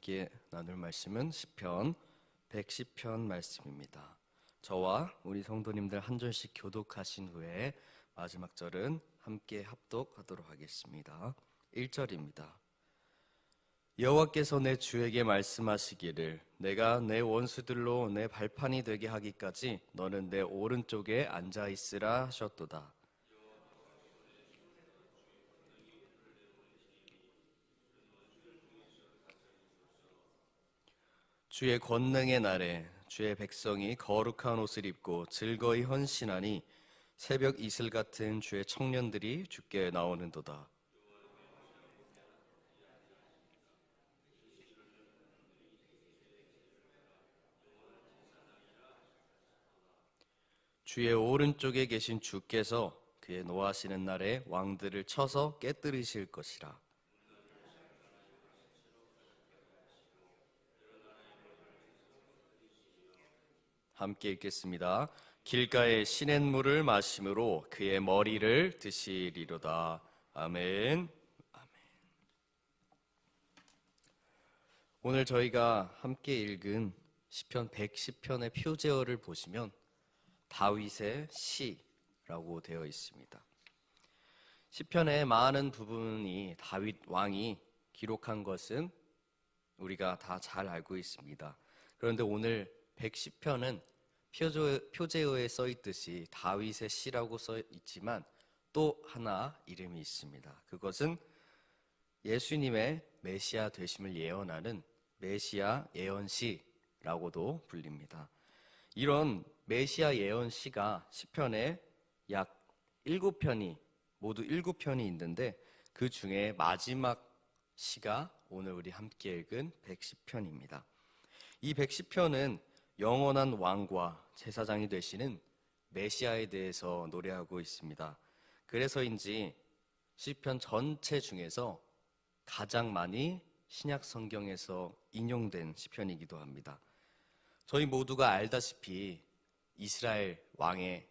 함께 나눌 말씀은 시편 110편 말씀입니다. 저와 우리 성도님들 한 절씩 교독하신 후에 마지막 절은 함께 합독하도록 하겠습니다. 1절입니다. 여호와께서 내 주에게 말씀하시기를 내가 내 원수들로 내 발판이 되게 하기까지 너는 내 오른쪽에 앉아 있으라 하셨도다. 주의 권능의 날에 주의 백성이 거룩한 옷을 입고 즐거이 헌신하니 새벽 이슬 같은 주의 청년들이 주께 나오는도다. 주의 오른쪽에 계신 주께서 그의 노하시는 날에 왕들을 쳐서 깨뜨리실 것이라. 함께 읽겠습니다. 길가에 시냇물을 마심으로 그의 머리를 드시리로다. 아멘. 아멘. 오늘 저희가 함께 읽은 시편 110편의 표제어를 보시면 다윗의 시라고 되어 있습니다. 시편의 많은 부분이 다윗 왕이 기록한 것은 우리가 다 잘 알고 있습니다. 그런데 오늘 110편은 표제어에 써 있듯이 다윗의 시라고 써 있지만 또 하나 이름이 있습니다. 그것은 예수님의 메시아 되심을 예언하는 메시아 예언시라고도 불립니다. 이런 메시아 예언시가 시편에 약 7편이 모두 7편이 있는데 그 중에 마지막 시가 오늘 우리 함께 읽은 110편입니다. 이 110편은 영원한 왕과 제사장이 되시는 메시아에 대해서 노래하고 있습니다. 그래서인지 시편 전체 중에서 가장 많이 신약 성경에서 인용된 시편이기도 합니다. 저희 모두가 알다시피 이스라엘 왕의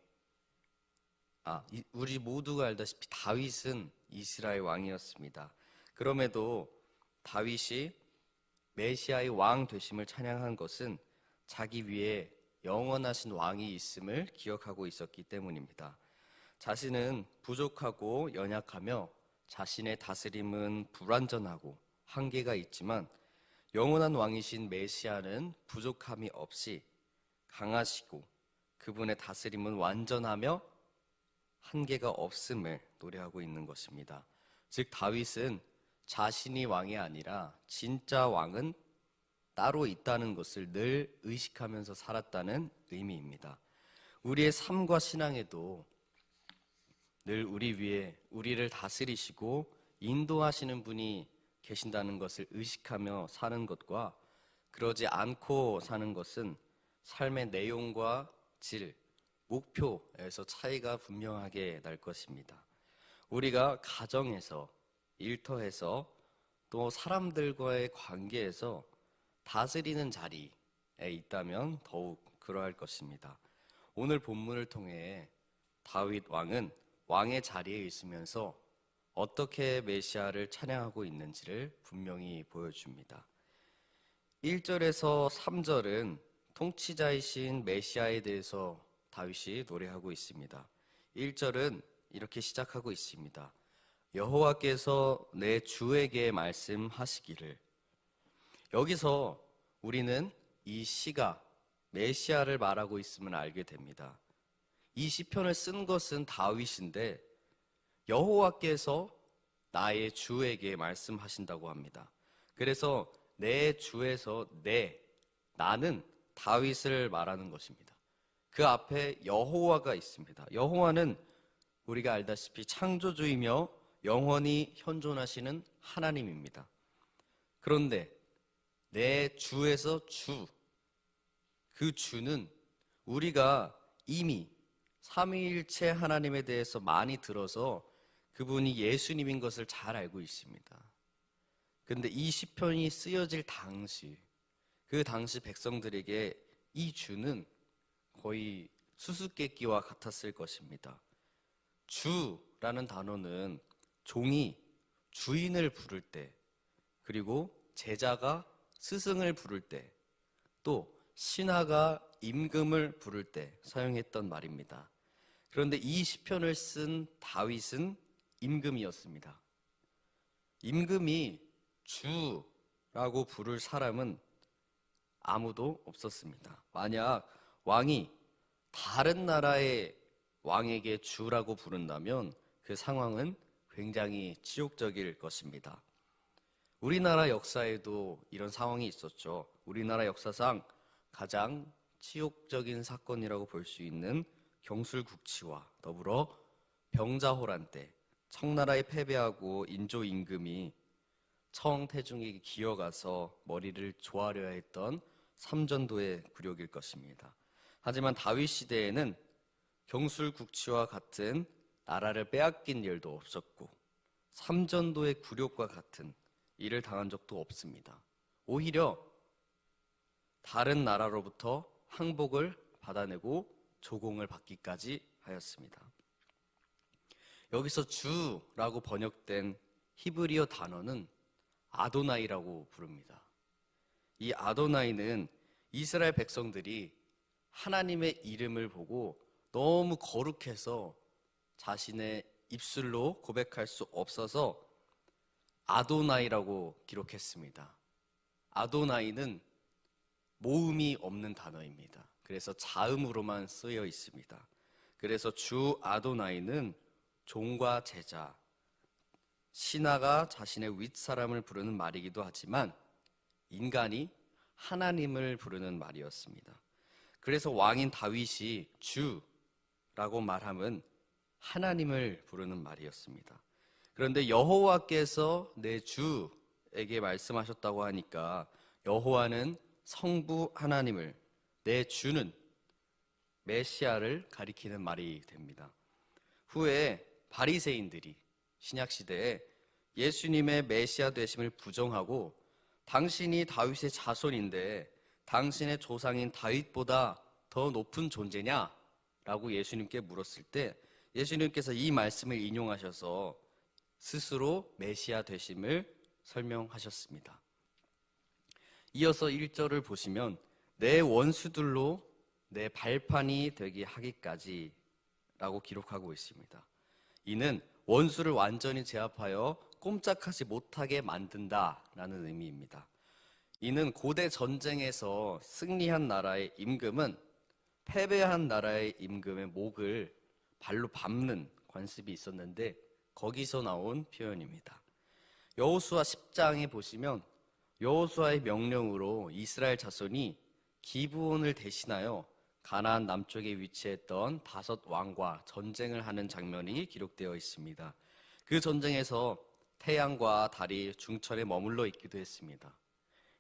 아, 우리 모두가 알다시피 다윗은 이스라엘 왕이었습니다. 그럼에도 다윗이 메시아의 왕 되심을 찬양한 것은 자기 위에 영원하신 왕이 있음을 기억하고 있었기 때문입니다. 자신은 부족하고 연약하며 자신의 다스림은 불완전하고 한계가 있지만 영원한 왕이신 메시아는 부족함이 없이 강하시고 그분의 다스림은 완전하며 한계가 없음을 노래하고 있는 것입니다. 즉 다윗은 자신이 왕이 아니라 진짜 왕은 따로 있다는 것을 늘 의식하면서 살았다는 의미입니다. 우리의 삶과 신앙에도 늘 우리 위에 우리를 다스리시고 인도하시는 분이 계신다는 것을 의식하며 사는 것과 그러지 않고 사는 것은 삶의 내용과 질, 목표에서 차이가 분명하게 날 것입니다. 우리가 가정에서, 일터에서, 또 사람들과의 관계에서 다스리는 자리에 있다면 더욱 그러할 것입니다. 오늘 본문을 통해 다윗 왕은 왕의 자리에 있으면서 어떻게 메시아를 찬양하고 있는지를 분명히 보여줍니다. 1절에서 3절은 통치자이신 메시아에 대해서 다윗이 노래하고 있습니다. 1절은 이렇게 시작하고 있습니다. 여호와께서 내 주에게 말씀하시기를 여기서 우리는 이 시가 메시아를 말하고 있음을 알게 됩니다. 이 시편을 쓴 것은 다윗인데 여호와께서 나의 주에게 말씀하신다고 합니다. 그래서 내 주에서 내 나는 다윗을 말하는 것입니다. 그 앞에 여호와가 있습니다. 여호와는 우리가 알다시피 창조주이며 영원히 현존하시는 하나님입니다. 그런데 내 주에서 주, 그 주는 우리가 이미 삼위일체 하나님에 대해서 많이 들어서 그분이 예수님인 것을 잘 알고 있습니다. 그런데 이 시편이 쓰여질 당시, 그 당시 백성들에게 이 주는 거의 수수께끼와 같았을 것입니다. 주라는 단어는 종이 주인을 부를 때, 그리고 제자가 스승을 부를 때, 또 신하가 임금을 부를 때 사용했던 말입니다. 그런데 이 시편을 쓴 다윗은 임금이었습니다. 임금이 주라고 부를 사람은 아무도 없었습니다. 만약 왕이 다른 나라의 왕에게 주라고 부른다면 그 상황은 굉장히 치욕적일 것입니다. 우리나라 역사에도 이런 상황이 있었죠. 우리나라 역사상 가장 치욕적인 사건이라고 볼 수 있는 경술국치와 더불어 병자호란 때 청나라에 패배하고 인조 임금이 청태중에게 기어가서 머리를 조아려야 했던 삼전도의 굴욕일 것입니다. 하지만 다윗 시대에는 경술국치와 같은 나라를 빼앗긴 일도 없었고 삼전도의 굴욕과 같은 일을 당한 적도 없습니다. 오히려 다른 나라로부터 항복을 받아내고 조공을 받기까지 하였습니다. 여기서 주라고 번역된 히브리어 단어는 아도나이라고 부릅니다. 이 아도나이는 이스라엘 백성들이 하나님의 이름을 보고 너무 거룩해서 자신의 입술로 고백할 수 없어서 아도나이라고 기록했습니다. 아도나이는 모음이 없는 단어입니다. 그래서 자음으로만 쓰여 있습니다. 그래서 주 아도나이는 종과 제자, 신하가 자신의 윗사람을 부르는 말이기도 하지만 인간이 하나님을 부르는 말이었습니다. 그래서 왕인 다윗이 주라고 말함은 하나님을 부르는 말이었습니다. 그런데 여호와께서 내 주에게 말씀하셨다고 하니까 여호와는 성부 하나님을 내 주는 메시아를 가리키는 말이 됩니다. 후에 바리새인들이 신약 시대에 예수님의 메시아 되심을 부정하고 당신이 다윗의 자손인데 당신의 조상인 다윗보다 더 높은 존재냐? 라고 예수님께 물었을 때 예수님께서 이 말씀을 인용하셔서 스스로 메시아 되심을 설명하셨습니다. 이어서 1절을 보시면 내 원수들로 내 발판이 되게 하기까지 라고 기록하고 있습니다. 이는 원수를 완전히 제압하여 꼼짝하지 못하게 만든다 라는 의미입니다. 이는 고대 전쟁에서 승리한 나라의 임금은 패배한 나라의 임금의 목을 발로 밟는 관습이 있었는데 거기서 나온 표현입니다. 여호수아 10장에 보시면 여호수아의 명령으로 이스라엘 자손이 기브온을 대신하여 가나안 남쪽에 위치했던 다섯 왕과 전쟁을 하는 장면이 기록되어 있습니다. 그 전쟁에서 태양과 달이 중천에 머물러 있기도 했습니다.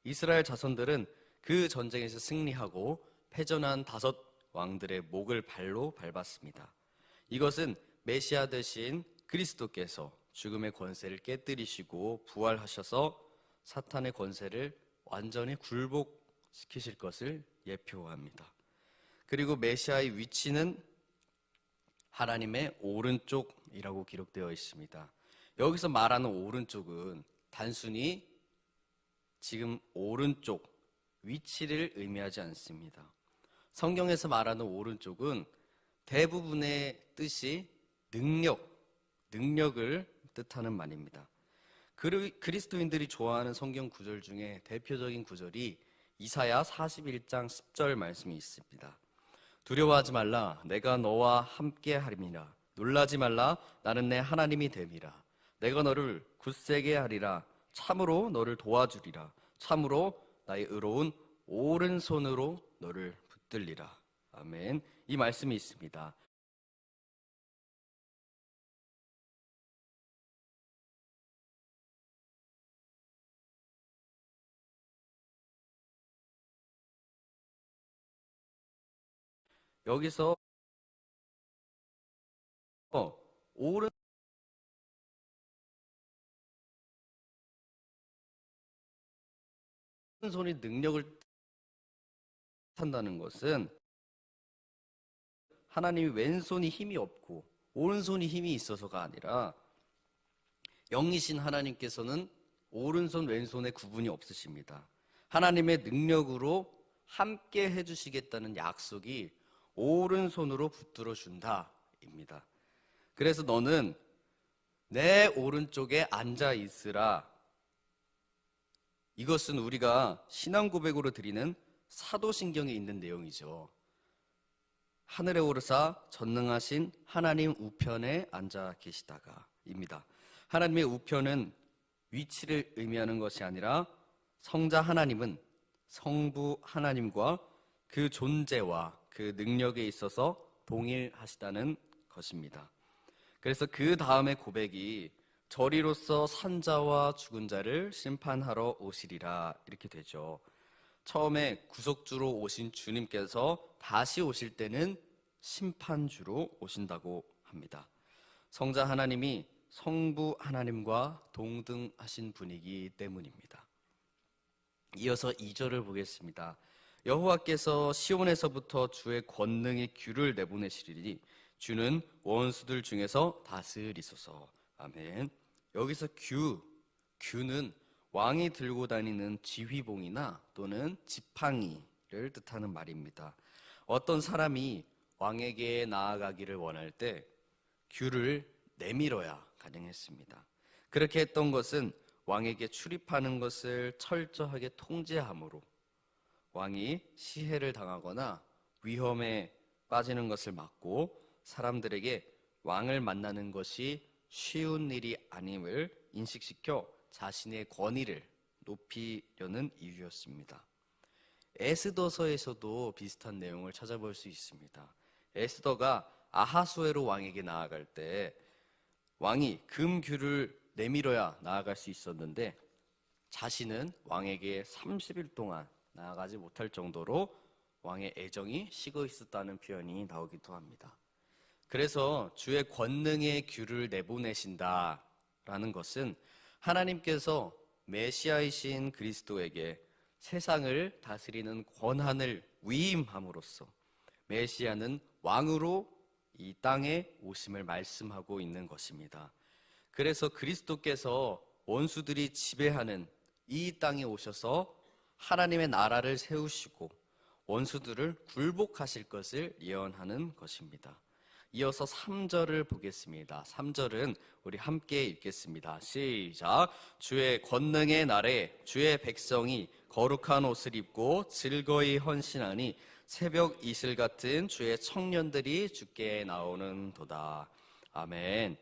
이스라엘 자손들은 그 전쟁에서 승리하고 패전한 다섯 왕들의 목을 발로 밟았습니다. 이것은 메시아 대신 그리스도께서 죽음의 권세를 깨뜨리시고 부활하셔서 사탄의 권세를 완전히 굴복시키실 것을 예표합니다. 그리고 메시아의 위치는 하나님의 오른쪽이라고 기록되어 있습니다. 여기서 말하는 오른쪽은 단순히 지금 오른쪽 위치를 의미하지 않습니다. 성경에서 말하는 오른쪽은 대부분의 뜻이 능력, 능력을 뜻하는 말입니다. 그리스도인들이 좋아하는 성경 구절 중에 대표적인 구절이 이사야 41장 10절 말씀이 있습니다. 두려워하지 말라 내가 너와 함께 하리라. 놀라지 말라 나는 내 하나님이 됨이라. 내가 너를 굳세게 하리라. 참으로 너를 도와주리라. 참으로 나의 의로운 오른손으로 너를 붙들리라. 아멘. 이 말씀이 있습니다 여기서 어, 오른 손이 능력을 탄다는 것은 하나님이 왼손이 힘이 없고 오른손이 힘이 있어서가 아니라 영이신 하나님께서는 오른손 왼손의 구분이 없으십니다. 하나님의 능력으로 함께 해주시겠다는 약속이 오른손으로 붙들어 준다입니다. 그래서 너는 내 오른쪽에 앉아 있으라. 이것은 우리가 신앙 고백으로 드리는 사도신경에 있는 내용이죠. 하늘에 오르사 전능하신 하나님 우편에 앉아 계시다가입니다. 하나님의 우편은 위치를 의미하는 것이 아니라 성자 하나님은 성부 하나님과 그 존재와 그 능력에 있어서 동일하시다는 것입니다. 그래서 그 다음의 고백이 저리로서 산자와 죽은 자를 심판하러 오시리라 이렇게 되죠. 처음에 구속주로 오신 주님께서 다시 오실 때는 심판주로 오신다고 합니다. 성자 하나님이 성부 하나님과 동등하신 분이기 때문입니다. 이어서 2절을 보겠습니다. 여호와께서 시온에서부터 주의 권능의 규를 내보내시리니 주는 원수들 중에서 다스리소서. 아멘. 여기서 규, 규는 왕이 들고 다니는 지휘봉이나 또는 지팡이를 뜻하는 말입니다. 어떤 사람이 왕에게 나아가기를 원할 때 규를 내밀어야 가능했습니다. 그렇게 했던 것은 왕에게 출입하는 것을 철저하게 통제함으로 왕이 시해를 당하거나 위험에 빠지는 것을 막고 사람들에게 왕을 만나는 것이 쉬운 일이 아님을 인식시켜 자신의 권위를 높이려는 이유였습니다. 에스더서에서도 비슷한 내용을 찾아볼 수 있습니다. 에스더가 아하수에로 왕에게 나아갈 때 왕이 금규를 내밀어야 나아갈 수 있었는데 자신은 왕에게 30일 동안 나아가지 못할 정도로 왕의 애정이 식어 있었다는 표현이 나오기도 합니다. 그래서 주의 권능의 규를 내보내신다라는 것은 하나님께서 메시아이신 그리스도에게 세상을 다스리는 권한을 위임함으로써 메시아는 왕으로 이 땅에 오심을 말씀하고 있는 것입니다. 그래서 그리스도께서 원수들이 지배하는 이 땅에 오셔서 하나님의 나라를 세우시고 원수들을 굴복하실 것을 예언하는 것입니다. 이어서 3절을 보겠습니다. 3절은 우리 함께 읽겠습니다. 시작. 주의 권능의 날에 주의 백성이 거룩한 옷을 입고 즐거이 헌신하니 새벽 이슬 같은 주의 청년들이 주께 나오는 도다. 아멘.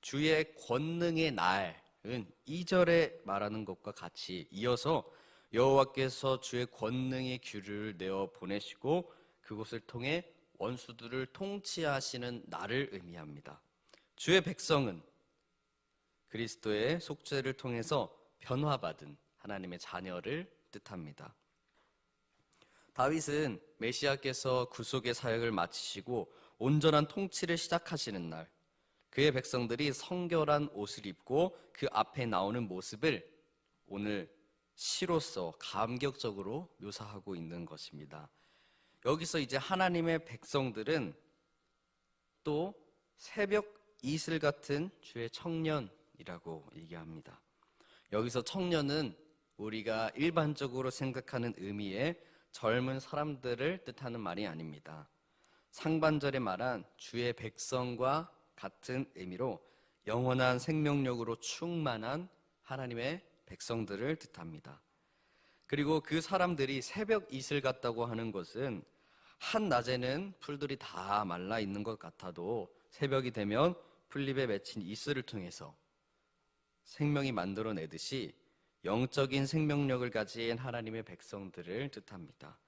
주의 권능의 날은 2절에 말하는 것과 같이 이어서 여호와께서 주의 권능의 규를 내어 보내시고 그곳을 통해 원수들을 통치하시는 날을 의미합니다. 주의 백성은 그리스도의 속죄를 통해서 변화받은 하나님의 자녀를 뜻합니다. 다윗은 메시아께서 구속의 사역을 마치시고 온전한 통치를 시작하시는 날, 그의 백성들이 성결한 옷을 입고 그 앞에 나오는 모습을 오늘 시로서 감격적으로 묘사하고 있는 것입니다. 여기서 이제 하나님의 백성들은 또 새벽 이슬 같은 주의 청년이라고 얘기합니다. 여기서 청년은 우리가 일반적으로 생각하는 의미의 젊은 사람들을 뜻하는 말이 아닙니다. 상반절에 말한 주의 백성과 같은 의미로 영원한 생명력으로 충만한 하나님의 백성들을 뜻합니다. 그리고 그 사람들이 새벽 이슬 같다고 하는 것은 한낮에는 풀들이 다 말라 있는 것 같아도 새벽이 되면 풀잎에 맺힌 이슬을 통해서 생명이 만들어내듯이 영적인 생명력을 가진 하나님의 백성들을 뜻합니다.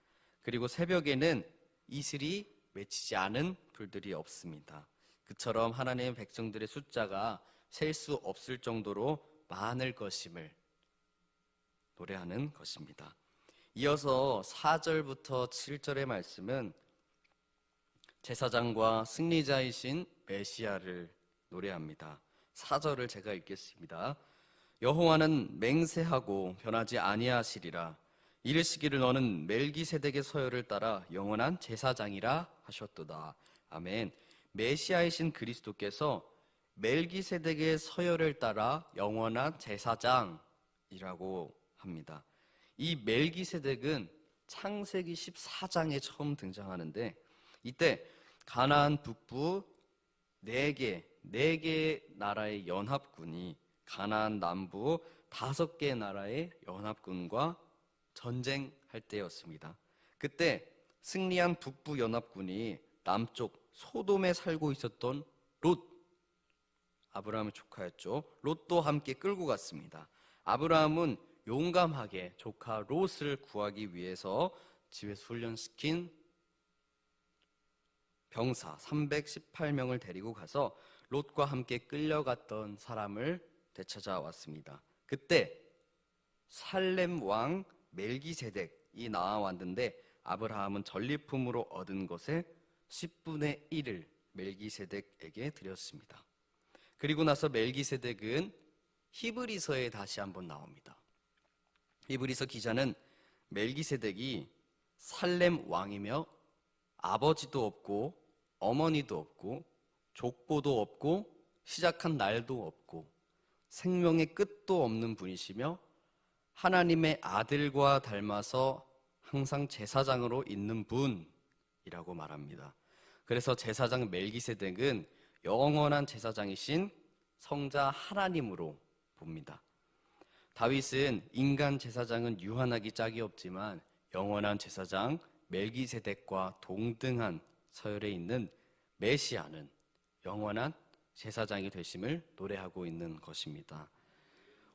그리고 새벽에는 이슬이 맺히지 않은 풀들이 없습니다. 그처럼 하나님의 백성들의 숫자가 셀 수 없을 정도로 많을 것임을 노래하는 것입니다. 이어서 4절부터 7절의 말씀은 제사장과 승리자이신 메시아를 노래합니다. 4절을 제가 읽겠습니다. 여호와는 맹세하고 변하지 아니하시리라. 이르시기를 너는 멜기세덱의 서열을 따라 영원한 제사장이라 하셨도다. 아멘. 메시아이신 그리스도께서 멜기세덱의 서열을 따라 영원한 제사장이라고 합니다. 이 멜기세덱은 창세기 14장에 처음 등장하는데 이때 가나안 북부 네 개, 네 개의 나라의 연합군이 가나안 남부 다섯 개의 나라의 연합군과 전쟁할 때였습니다. 그때 승리한 북부 연합군이 남쪽 소돔에 살고 있었던 롯 아브라함의 조카였죠. 롯도 함께 끌고 갔습니다. 아브라함은 용감하게 조카 롯을 구하기 위해서 집에서 훈련시킨 병사 318명을 데리고 가서 롯과 함께 끌려갔던 사람을 되찾아왔습니다. 그때 살렘 왕 멜기세덱이 나와왔는데 아브라함은 전리품으로 얻은 것의 10분의 1을 멜기세덱에게 드렸습니다. 그리고 나서 멜기세덱은 히브리서에 다시 한번 나옵니다. 히브리서 기자는 멜기세덱이 살렘 왕이며 아버지도 없고 어머니도 없고 족보도 없고 시작한 날도 없고 생명의 끝도 없는 분이시며 하나님의 아들과 닮아서 항상 제사장으로 있는 분이라고 말합니다. 그래서 제사장 멜기세덱은 영원한 제사장이신 성자 하나님으로 봅니다. 다윗은 인간 제사장은 유한하기 짝이 없지만 영원한 제사장 멜기세덱과 동등한 서열에 있는 메시아는 영원한 제사장이 되심을 노래하고 있는 것입니다.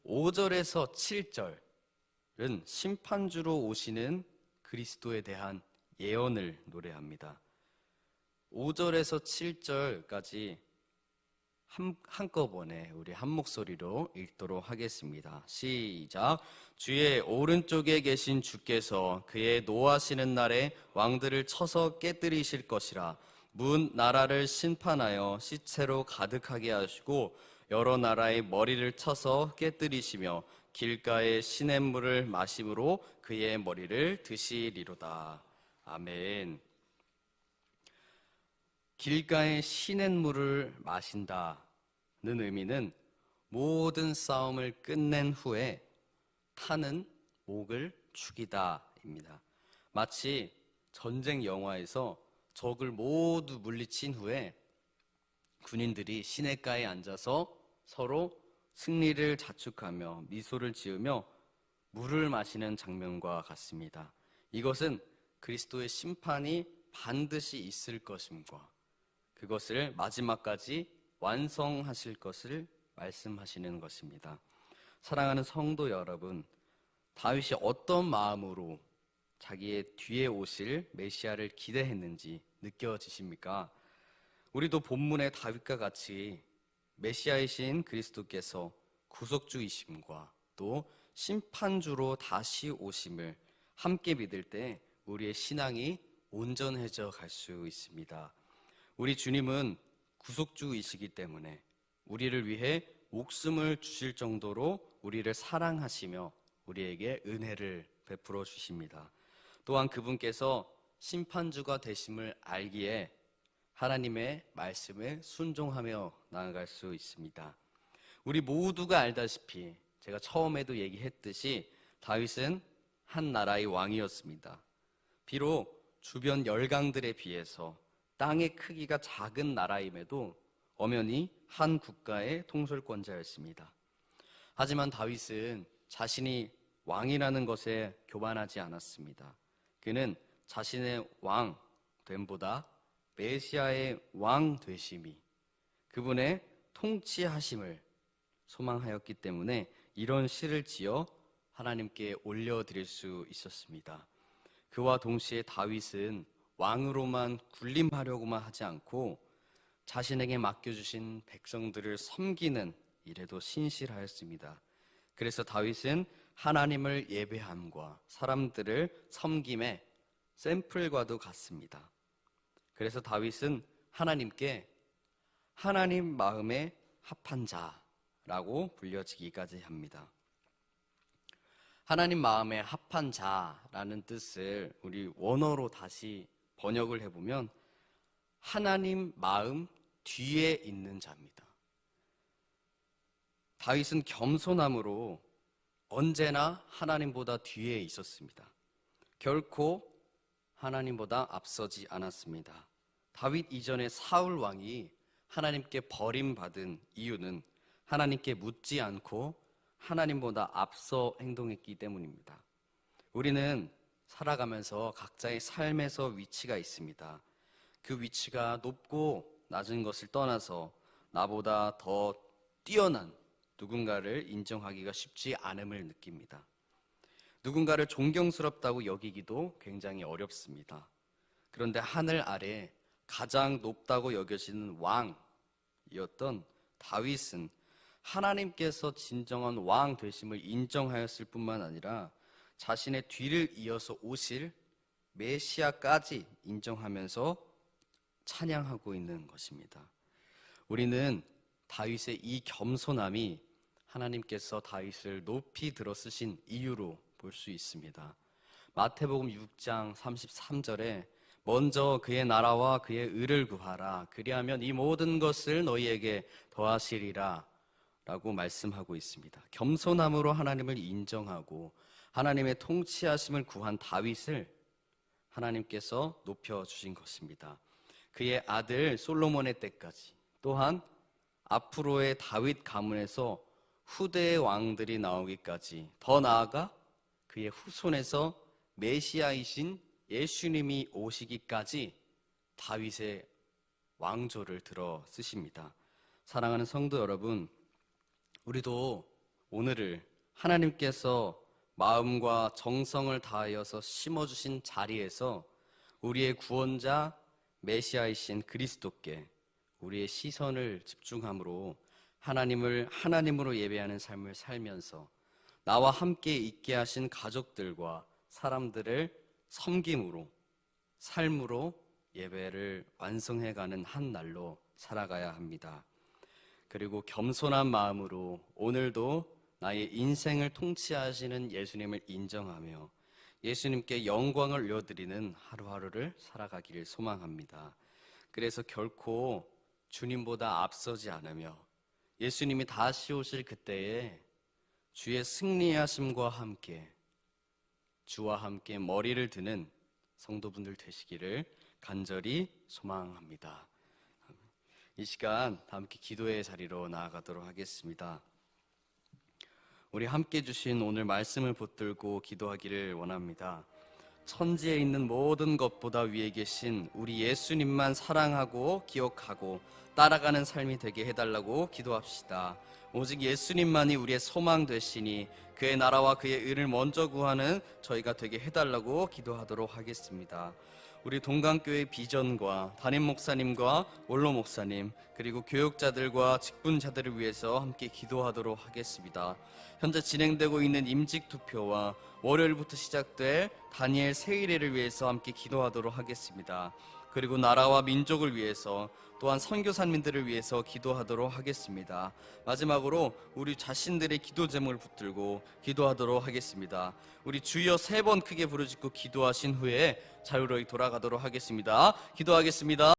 5절에서 7절은 심판주로 오시는 그리스도에 대한 예언을 노래합니다. 5절에서 7절까지 한, 한꺼번에 우리 한 목소리로 읽도록 하겠습니다. 시작. 주의 오른쪽에 계신 주께서 그의 노하시는 날에 왕들을 쳐서 깨뜨리실 것이라. 문 나라를 심판하여 시체로 가득하게 하시고 여러 나라의 머리를 쳐서 깨뜨리시며 길가의 시냇물을 마심으로 그의 머리를 드시리로다. 아멘. 길가의 시냇물을 마신다는 의미는 모든 싸움을 끝낸 후에 타는 목을 죽이다입니다. 마치 전쟁 영화에서 적을 모두 물리친 후에 군인들이 시냇가에 앉아서 서로 승리를 자축하며 미소를 지으며 물을 마시는 장면과 같습니다. 이것은 그리스도의 심판이 반드시 있을 것임과 그것을 마지막까지 완성하실 것을 말씀하시는 것입니다. 사랑하는 성도 여러분, 다윗이 어떤 마음으로 자기의 뒤에 오실 메시아를 기대했는지 느껴지십니까? 우리도 본문의 다윗과 같이 메시아이신 그리스도께서 구속주이심과 또 심판주로 다시 오심을 함께 믿을 때 우리의 신앙이 온전해져 갈 수 있습니다. 우리 주님은 구속주이시기 때문에 우리를 위해 목숨을 주실 정도로 우리를 사랑하시며 우리에게 은혜를 베풀어 주십니다. 또한 그분께서 심판주가 되심을 알기에 하나님의 말씀에 순종하며 나아갈 수 있습니다. 우리 모두가 알다시피 제가 처음에도 얘기했듯이 다윗은 한 나라의 왕이었습니다. 비록 주변 열강들에 비해서 땅의 크기가 작은 나라임에도 엄연히 한 국가의 통솔권자였습니다. 하지만 다윗은 자신이 왕이라는 것에 교만하지 않았습니다. 그는 자신의 왕 됨보다 메시아의 왕 되심이 그분의 통치하심을 소망하였기 때문에 이런 시를 지어 하나님께 올려드릴 수 있었습니다. 그와 동시에 다윗은 왕으로만 군림하려고만 하지 않고 자신에게 맡겨주신 백성들을 섬기는 일에도 신실하였습니다. 그래서 다윗은 하나님을 예배함과 사람들을 섬김에 샘플과도 같습니다. 그래서 다윗은 하나님께 하나님 마음에 합한 자라고 불려지기까지 합니다. 하나님 마음에 합한 자라는 뜻을 우리 원어로 다시 번역을 해보면 하나님 마음 뒤에 있는 자입니다. 다윗은 겸손함으로 언제나 하나님보다 뒤에 있었습니다. 결코 하나님보다 앞서지 않았습니다. 다윗 이전에 사울 왕이 하나님께 버림받은 이유는 하나님께 묻지 않고 하나님보다 앞서 행동했기 때문입니다. 우리는 살아가면서 각자의 삶에서 위치가 있습니다. 그 위치가 높고 낮은 것을 떠나서 나보다 더 뛰어난 누군가를 인정하기가 쉽지 않음을 느낍니다. 누군가를 존경스럽다고 여기기도 굉장히 어렵습니다. 그런데 하늘 아래 가장 높다고 여겨지는 왕이었던 다윗은 하나님께서 진정한 왕 되심을 인정하였을 뿐만 아니라 자신의 뒤를 이어서 오실 메시아까지 인정하면서 찬양하고 있는 것입니다. 우리는 다윗의 이 겸손함이 하나님께서 다윗을 높이 들어 쓰신 이유로 볼 수 있습니다. 마태복음 6장 33절에 먼저 그의 나라와 그의 의를 구하라. 그리하면 이 모든 것을 너희에게 더하시리라. 라고 말씀하고 있습니다. 겸손함으로 하나님을 인정하고 하나님의 통치하심을 구한 다윗을 하나님께서 높여주신 것입니다. 그의 아들 솔로몬의 때까지 또한 앞으로의 다윗 가문에서 후대의 왕들이 나오기까지 더 나아가 그의 후손에서 메시아이신 예수님이 오시기까지 다윗의 왕조를 들어 쓰십니다. 사랑하는 성도 여러분, 우리도 오늘을 하나님께서 마음과 정성을 다하여서 심어주신 자리에서 우리의 구원자 메시아이신 그리스도께 우리의 시선을 집중함으로 하나님을 하나님으로 예배하는 삶을 살면서 나와 함께 있게 하신 가족들과 사람들을 섬김으로 삶으로 예배를 완성해가는 한 날로 살아가야 합니다. 그리고 겸손한 마음으로 오늘도 나의 인생을 통치하시는 예수님을 인정하며 예수님께 영광을 올려드리는 하루하루를 살아가기를 소망합니다. 그래서 결코 주님보다 앞서지 않으며 예수님이 다시 오실 그때에 주의 승리하심과 함께 주와 함께 머리를 드는 성도분들 되시기를 간절히 소망합니다. 이 시간 다 함께 기도의 자리로 나아가도록 하겠습니다. 우리 함께 주신 오늘 말씀을 붙들고 기도하기를 원합니다. 천지에 있는 모든 것보다 위에 계신 우리 예수님만 사랑하고 기억하고 따라가는 삶이 되게 해달라고 기도합시다. 오직 예수님만이 우리의 소망 되시니 그의 나라와 그의 의를 먼저 구하는 저희가 되게 해달라고 기도하도록 하겠습니다. 우리 동강교회 비전과 담임 목사님과 원로 목사님 그리고 교육자들과 직분자들을 위해서 함께 기도하도록 하겠습니다. 현재 진행되고 있는 임직 투표와 월요일부터 시작될 다니엘 세일회를 위해서 함께 기도하도록 하겠습니다. 그리고 나라와 민족을 위해서 또한 선교사님들을 위해서 기도하도록 하겠습니다. 마지막으로 우리 자신들의 기도 제목을 붙들고 기도하도록 하겠습니다. 우리 주여 세 번 크게 부르짖고 기도하신 후에 자유로이 돌아가도록 하겠습니다. 기도하겠습니다.